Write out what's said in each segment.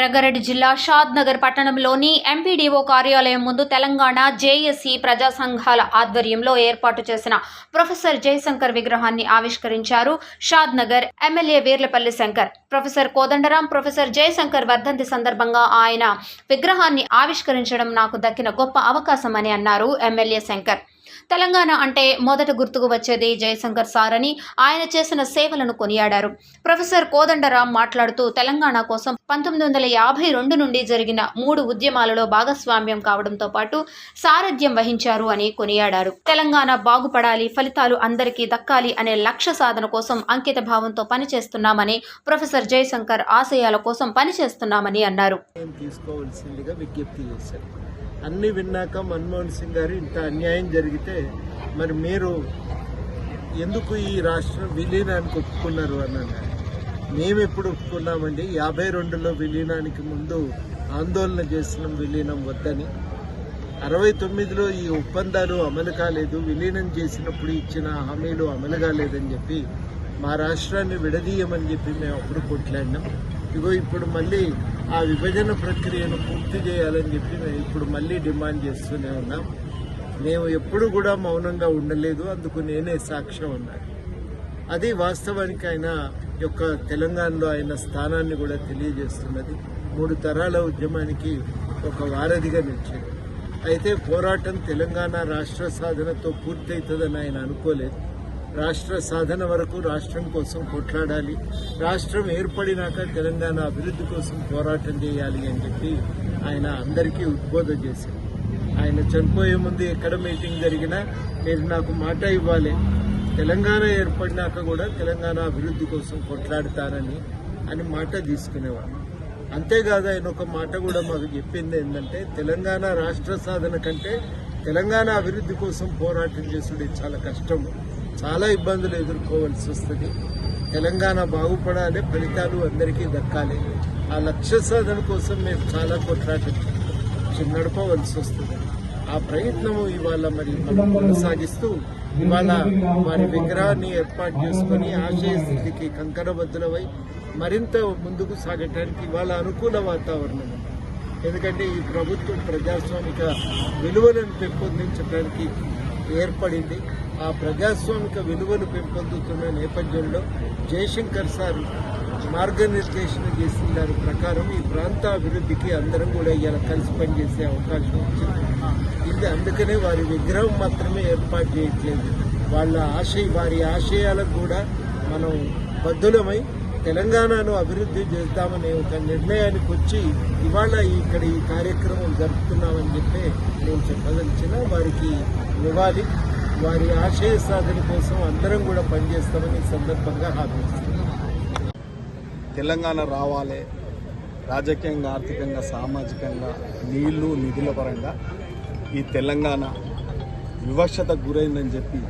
రంగారెడ్డి జిల్లా షాద్ నగర్ పట్టణంలోని ఎంపీడీఓ కార్యాలయం ముందు తెలంగాణ జేఏసీ ప్రజా సంఘాల ఆధ్వర్యంలో ఏర్పాటు చేసిన ప్రొఫెసర్ జయశంకర్ విగ్రహాన్ని ఆవిష్కరించారు Shadnagar MLA Veerlapalli Shankar. Professor Kodandaram professor Jayashankar వర్ధంతి సందర్భంగా ఆయన విగ్రహాన్ని ఆవిష్కరించడం నాకు దక్కిన గొప్ప అవకాశమని అన్నారు ఎమ్మెల్యే శంకర్. తెలంగాణ అంటే మొదట గుర్తుకు వచ్చేది జయశంకర్ సార్ అని ఆయన చేసిన సేవలను కొనియాడారు. ప్రొఫెసర్ కోదండరాం మాట్లాడుతూ తెలంగాణ కోసం పంతొమ్మిది వందల యాభై రెండు నుండి జరిగిన మూడు ఉద్యమాలలో భాగస్వామ్యం కావడంతో పాటు సారథ్యం వహించారు అని కొనియాడారు. తెలంగాణ బాగుపడాలి ఫలితాలు అందరికీ దక్కాలి అనే లక్ష్య సాధన కోసం అంకిత భావంతో పనిచేస్తున్నామని ప్రొఫెసర్ జయశంకర్ ఆశయాల కోసం పనిచేస్తున్నామని అన్నారు. విజ్ఞప్తి చేశారు. అన్ని విన్నాక మన్మోహన్ సింగ్ గారు ఇంత అన్యాయం జరిగితే మరి మీరు ఎందుకు ఈ రాష్ట్రం విలీనానికి ఒప్పుకున్నారు అన్నాను. మేము ఎప్పుడు ఒప్పుకున్నామండి? యాభై రెండులో విలీనానికి ముందు ఆందోళన చేసిన విలీనం వద్దని. అరవై తొమ్మిదిలో ఈ ఒప్పందాలు అమలు కాలేదు. విలీనం చేసినప్పుడు ఇచ్చిన హామీలు అమలు కాలేదని చెప్పి మా రాష్ట్రాన్ని విడదీయమని చెప్పి మేము అప్పుడు కొట్లాడినాం. ఇగో ఇప్పుడు మళ్ళీ ఆ విభజన ప్రక్రియను పూర్తి చేయాలని చెప్పి మేము ఇప్పుడు మళ్ళీ డిమాండ్ చేస్తూనే ఉన్నాం. మేము ఎప్పుడు కూడా మౌనంగా ఉండలేదు అందుకు నేనే సాక్ష్యం ఉన్నాను అది వాస్తవానికి ఆయన యొక్క తెలంగాణలో ఆయన స్థానాన్ని కూడా తెలియజేస్తున్నది. మూడు తరాల ఉద్యమానికి ఒక వారధిగా నిలిచాడు. అయితే పోరాటం తెలంగాణ రాష్ట్ర సాధనతో పూర్తవుతుందని ఆయన అనుకోలేదు. రాష్ట్ర సాధన వరకు రాష్ట్రం కోసం కొట్లాడాలి. రాష్ట్రం ఏర్పడినాక తెలంగాణ అభివృద్ధి కోసం పోరాటం చేయాలి అని చెప్పి ఆయన అందరికీ ఉద్బోధ చేశారు. ఆయన చనిపోయే ముందు ఎక్కడ మీటింగ్ జరిగినా మీరు నాకు మాట ఇవ్వాలి. తెలంగాణ ఏర్పడినాక కూడా తెలంగాణ అభివృద్ధి కోసం కొట్లాడతానని అని మాట తీసుకునేవాడు అంతేకాదు ఆయన ఒక మాట కూడా మాకు చెప్పింది ఏంటంటే తెలంగాణ రాష్ట్ర సాధన కంటే తెలంగాణ అభివృద్ధి కోసం పోరాటం చేసుడే చాలా కష్టం చాలా ఇబ్బందులు ఎదుర్కోవాల్సి వస్తుంది. తెలంగాణ బాగుపడాలి ఫలితాలు అందరికీ దక్కాలి. ఆ లక్ష్య సాధన కోసం మేము చాలా కొట్లాటం నడపవలసి వస్తుంది. ఆ ప్రయత్నము ఇవాళ మరి మనం కొనసాగిస్తూ ఇవాళ వారి విగ్రహాన్ని ఏర్పాటు చేసుకొని ఆశయ స్థితికి కంకణబద్ధులవై మరింత ముందుకు సాగటానికి ఇవాళ అనుకూల వాతావరణం. ఎందుకంటే ఈ ప్రభుత్వం ప్రజాస్వామిక విలువలను పెంపొందించడానికి ఏర్పడింది. ఆ ప్రజాస్వామిక విలువలు పెంపొందుతున్న నేపథ్యంలో జయశంకర్ సార్ మార్గనిర్దేశన చేసిన దాని ప్రకారం ఈ ప్రాంత అభివృద్ధికి అందరం కూడా ఇలా కలిసి పనిచేసే అవకాశం వచ్చింది. ఇది అందుకనే వారి విగ్రహం మాత్రమే ఏర్పాటు చేయట్లేదు. వాళ్ళ ఆశయ వారి ఆశయాలకు కూడా మనం బద్దులమై తెలంగాణను అభివృద్ధి చేద్దామనే ఒక నిర్ణయానికి వచ్చి ఇవాళ ఇక్కడ ఈ కార్యక్రమం జరుపుతున్నామని చెప్పి నేను చెప్పదలిచిన వారికి ఇవ్వాలి వారి ఆశయ సాధన కోసం అందరం కూడా పనిచేస్తామని సందర్భంగా హామీ తెలంగాణ రావాలి. రాజకీయంగా ఆర్థికంగా సామాజికంగా నీళ్ళు నిధుల పరంగా ఈ తెలంగాణ వివక్షత గురైందని చెప్పి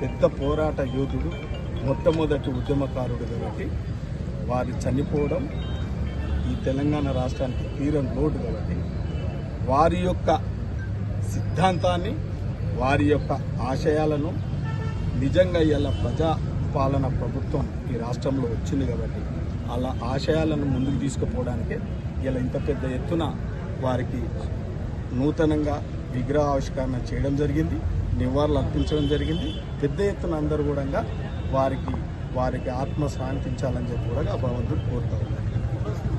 పెద్ద పోరాట యోధుడు మొట్టమొదటి ఉద్యమకారుడు కాబట్టి వారి చనిపోవడం ఈ తెలంగాణ రాష్ట్రానికి తీరం లోటు కాబట్టి వారి యొక్క సిద్ధాంతాన్ని వారి యొక్క ఆశయాలను నిజంగా ఇలా ప్రజా పాలన ప్రభుత్వం ఈ రాష్ట్రంలో వచ్చింది కాబట్టి అలా ఆశయాలను ముందుకు తీసుకుపోవడానికే ఇలా ఇంత పెద్ద ఎత్తున వారికి నూతనంగా విగ్రహావిష్కరణ చేయడం జరిగింది నివాళులు అర్పించడం జరిగింది. పెద్ద ఎత్తున అందరూ కూడా వారికి వారికి ఆత్మ శాంతించాలని చెప్పి కూడా భగవంతుడు కోరుతారు